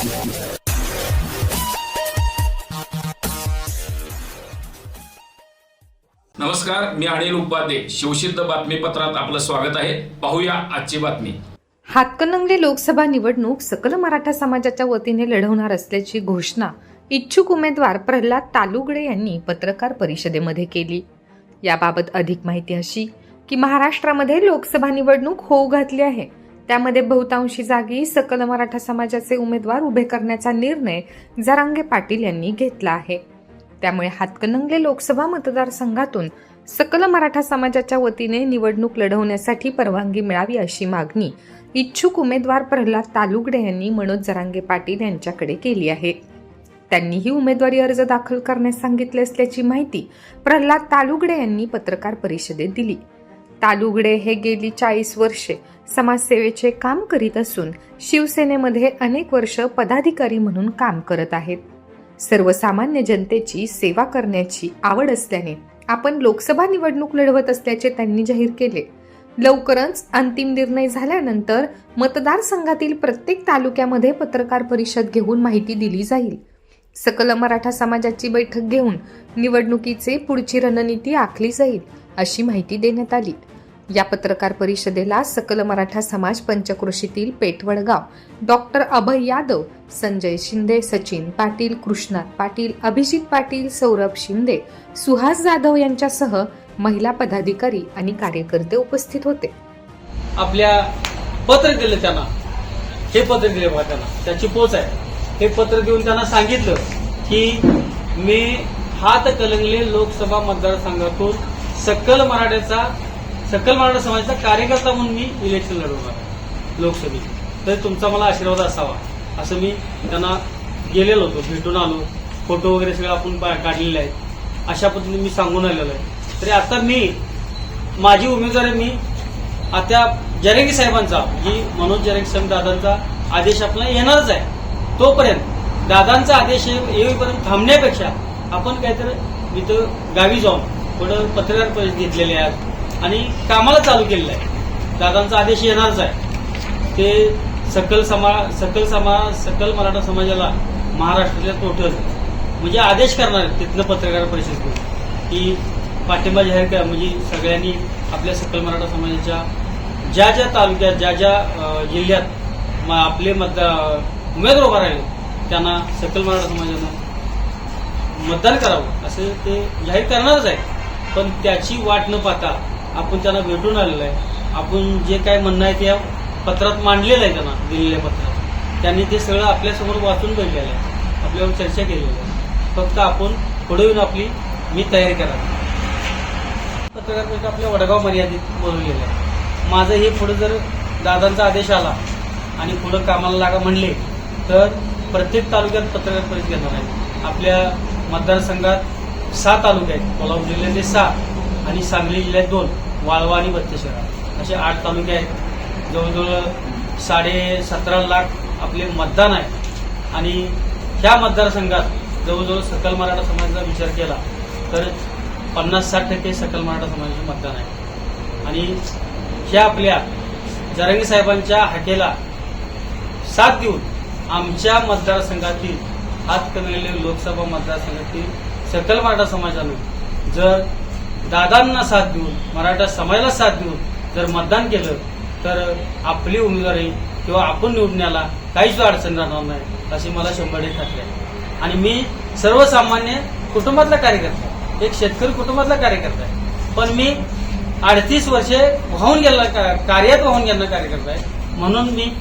नमस्कार मी अनिल उपाध्ये. शिवसिद्ध बातमीपत्रात आपलं स्वागत आहे. पाहूया आजची बातमी. हातकणंगले लोकसभा निवडणूक सकल मराठा समाजाच्या वतीने लढवणार असल्याची घोषणा इच्छुक उमेदवार प्रल्हाद तालुगडे यांनी पत्रकार परिषदेमध्ये केली. याबाबत अधिक माहिती अशी की महाराष्ट्रामध्ये लोकसभा निवडणूक होऊ घातली आहे. त्यामध्ये बहुतांशी जागी सकल मराठा समाजाचे उमेदवार उभे करण्याचा निर्णय जरांगे पाटील यांनी घेतला आहे. त्यामुळे हातकणंगले लोकसभा मतदारसंघातून सकल मराठा समाजाच्या वतीने निवडणूक लढवण्यासाठी परवानगी मिळावी अशी मागणी इच्छुक उमेदवार प्रल्हाद तालुगडे यांनी मनोज जरांगे पाटील यांच्याकडे केली आहे. त्यांनीही उमेदवारी अर्ज दाखल करण्यास सांगितले असल्याची माहिती प्रल्हाद तालुगडे यांनी पत्रकार परिषदेत दिली. तालुगडे हे गेली चाळीस वर्षे समाजसेवेचे काम करीत असून शिवसेनेमध्ये अनेक वर्ष पदाधिकारी म्हणून काम करत आहेत. सर्वसामान्य जनतेची सेवा करण्याची आवड असल्याने आपण लोकसभा निवडणूक लढवत असल्याचे त्यांनी जाहीर केले. लवकरच अंतिम निर्णय झाल्यानंतर मतदारसंघातील प्रत्येक तालुक्यामध्ये पत्रकार परिषद घेऊन माहिती दिली जाईल. सकल मराठा समाजाची बैठक घेऊन निवडणुकीचे पुढची रणनीती आखली जाईल अशी माहिती देण्यात आली. या पत्रकार परिषदेला सकल मराठा समाज पंचक्रोशीतील पेठवडगाव. डॉक्टर अभय यादव संजय शिंदे सचिन पाटील कृष्णात पाटील अभिजित पाटील सौरभ शिंदे सुहास जाधव यांच्यासह महिला पदाधिकारी आणि कार्यकर्ते उपस्थित होते. आपल्या पत्र दिलं त्यांना. हे पत्र दिले बघा त्यांना. त्याची पोच आहे. हे पत्र देऊन त्यांना सांगितलं की मी हात कलंगले लोकसभा मतदारसंघातून सकल मराठ्याचा सकल मराठा समाजाचा कार्यकर्ता म्हणून मी इलेक्शन लढवणार लोकसभेचे तर तुमचा मला आशीर्वाद असावा असं मी त्यांना गेलेलो होतो भेटून आलो फोटो वगैरे सगळं आपण काढलेले आहेत. अशा पद्धतीने मी सांगून आलेलो आहे. तरी आता मी माझी उमेदवारी मी आता जरेंगी साहेबांचा जी मनोज जरेंगी साहेब दादांचा आदेश आपला येणारच आहे. तोपर्यंत दादांचा आदेश ये- येईपर्यंत थांबण्यापेक्षा आपण काहीतरी इथं गावी जाऊन थोडं पत्रकार परिषद घेतलेले आहेत आणि कामाला चालू केलेलं आहे. दादांचा आदेश येणारच आहे. ते सकल समा सकल समा सकल मराठा समाजाला महाराष्ट्रातल्या टोटल म्हणजे आदेश करणार आहेत तिथलं पत्रकार परिषद की पाठिंबा जाहीर करा. म्हणजे सगळ्यांनी आपल्या सकल मराठा समाजाच्या ज्या ज्या तालुक्यात ज्या ज्या जिल्ह्यात म- आपले मतदार उमेदवार उभा राहिले त्यांना सकल मराठा समाजानं मतदान करावं असं ते जाहीर करणारच आहे पण त्याची वाट न पाहता आपण त्यांना भेटून आलेलो आहे. आपण जे काय म्हणणं आहे त्या पत्रात मांडलेलं आहे त्यांना दिलेल्या पत्रात. त्यांनी ते सगळं आपल्यासमोर वाचून बघितलेलं आहे. आपल्यावर चर्चा केलेली आहे. फक्त आपण पुढे येऊन आपली मी तयारी करावी पत्रकार आपल्या वडगाव मर्यादित बोलवलेलं आहे. माझं हे पुढे जर दादांचा आदेश आला आणि पुढं कामाला लागा म्हणले तर प्रत्येक तालुक्यात पत्रकार परिषद घेणार आहे. आपल्या मतदारसंघात सहा तालुके आहेत. कोल्हापूर जिल्ह्यातले सहा आणि सांगली जिल्ह्यात दोन वाळवा आणि बत्तेश्वरा. असे आठ तालुके आहेत. जवळजवळ साडे सतरा लाख आपले मतदान आहे. आणि ह्या मतदारसंघात जवळजवळ सकल मराठा समाजाचा विचार केला तर पन्नास साठ टक्के सकल मराठा समाजाचे मतदान आहे. आणि ह्या आपल्या जरांगी साहेबांच्या हाकेला साथ देऊन आमच्या मतदारसंघातील हातकणंगले लोकसभा मतदारसंघातील सकल मराठा समाजानं जर दादांना साथ देऊन मराठा समाजाला साथ देऊन जर मतदान केलं तर आपली उमेदवारी किंवा आपण निवडण्याला काहीच अडचण राहणार नाही असे मला शंभर टक्के आहे आणि मी सर्वसामान्य कुटुंबातला कार्यकर्ता आहे. एक शेतकरी कुटुंबातला कार्यकर्ता आहे पण मी अडतीस वर्षे वाहून गेला का- कार्यात वाहून गेलेला कार्यकर्ता आहे म्हणून मी